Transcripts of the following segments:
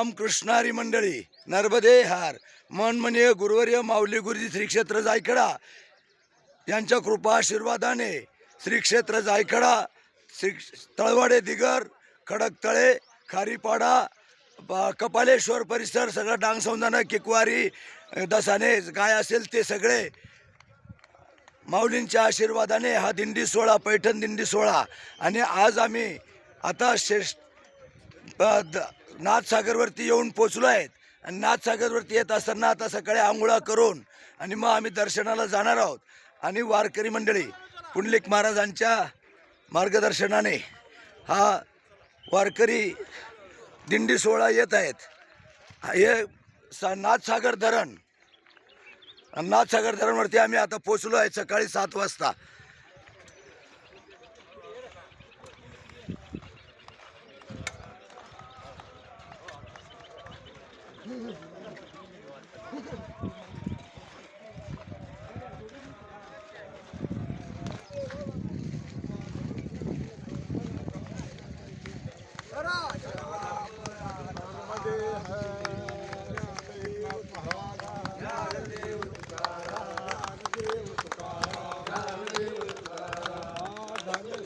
रामकृष्णारी मंडळी नर्मदे हार मनमनीय गुरुवर्य माऊली गुरुजी श्री क्षेत्र जायकडा यांच्या कृपा आशीर्वादाने श्री क्षेत्र जायकडा श्री तळवाडे दिगर खडकतळे खारीपाडा कपालेश्वर परिसर सगळं डांग समजानं किकवारी दसाने काय असेल ते सगळे माऊलींच्या आशीर्वादाने हा दिंडी सोहळा पैठण दिंडी सोहळा. आणि आज आम्ही आता श्रेष्ठ द- नाथसागरवरती येऊन पोचलो आहेत. आणि नाथसागरवरती येत असताना आता सकाळी आंघोळा करून आणि मग आम्ही दर्शनाला जाणार आहोत. आणि वारकरी मंडळी पुंडलिक महाराजांच्या मार्गदर्शनाने हा वारकरी दिंडी सोहळा येत आहेत. हे सा नाथसागर धरण आणि नाथसागर धरणवरती आम्ही आता पोचलो आहे सकाळी सात वाजता.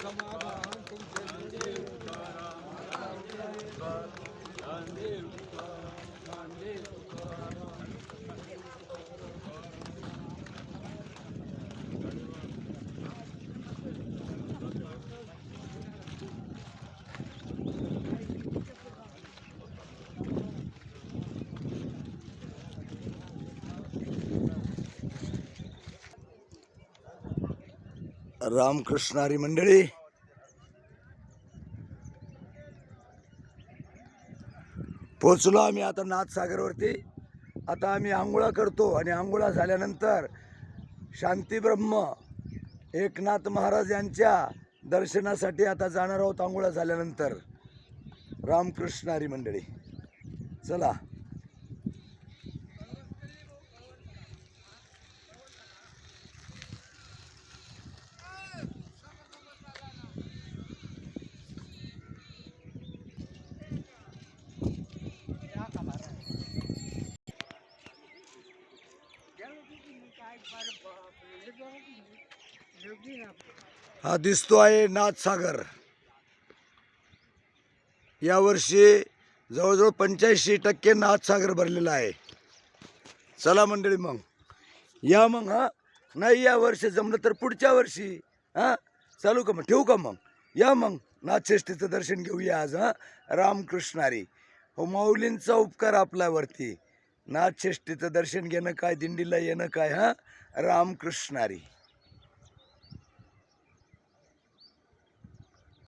समाज रामकृष्णारी मंडळी. पोचलो आम्ही आता नाथसागरवरती. आता आम्ही आंघोळा करतो आणि आंघोळा झाल्यानंतर शांती ब्रह्म एकनाथ महाराज यांच्या दर्शनासाठी आता जाणार आहोत आंघोळा झाल्यानंतर. रामकृष्णारी मंडळी. चला. हा दिसतो आहे नाथसागर. यावर्षी जवळजवळ पंच्याऐंशी टक्के नाथसागर भरलेला आहे. चला मंडळी मग. या मग हा? नाही या वर्षी जमलं तर पुढच्या वर्षी हा? चालू का मग? ठेवू का मग? या मग नाथश्रेष्ठीचं दर्शन घेऊया आज हा? रामकृष्णारी. हो माऊलींचा उपकार आपल्यावरती. नाथश्रेष्ठीचं दर्शन घेणं काय दिंडीला येणं काय हा? रामकृष्णारी.